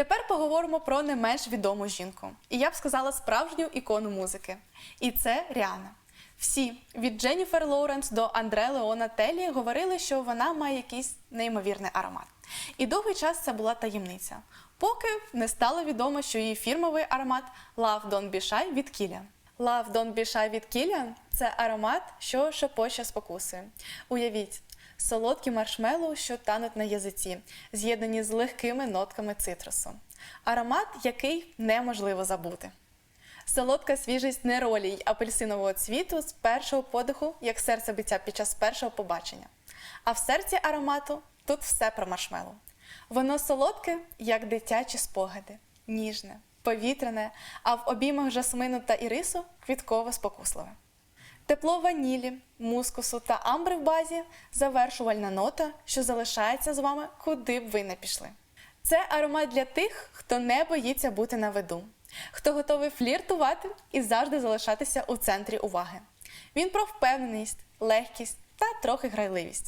Тепер поговоримо про не менш відому жінку. І я б сказала справжню ікону музики. І це Ріана. Всі від Дженніфер Лоуренс до Андре Леона Телі говорили, що вона має якийсь неймовірний аромат. І довгий час це була таємниця, поки не стало відомо, що її фірмовий аромат Love Don't Be Shy від Kilian. Love Don't Be Shy від Kilian – це аромат, що шепоче спокуси. Уявіть, солодкі маршмеллоу, що тануть на язиці, з'єднані з легкими нотками цитрусу. Аромат, який неможливо забути. Солодка свіжість неролі й апельсинового цвіту з першого подиху, як серцебиття під час першого побачення. А в серці аромату тут все про маршмеллоу. Воно солодке, як дитячі спогади, ніжне, повітряне, а в обіймах жасмину та ірису квітково спокусливе. Тепло ванілі, мускусу та амбри в базі завершувальна нота, що залишається з вами, куди б ви не пішли. Це аромат для тих, хто не боїться бути на виду, хто готовий фліртувати і завжди залишатися у центрі уваги. Він про впевненість, легкість та трохи грайливість.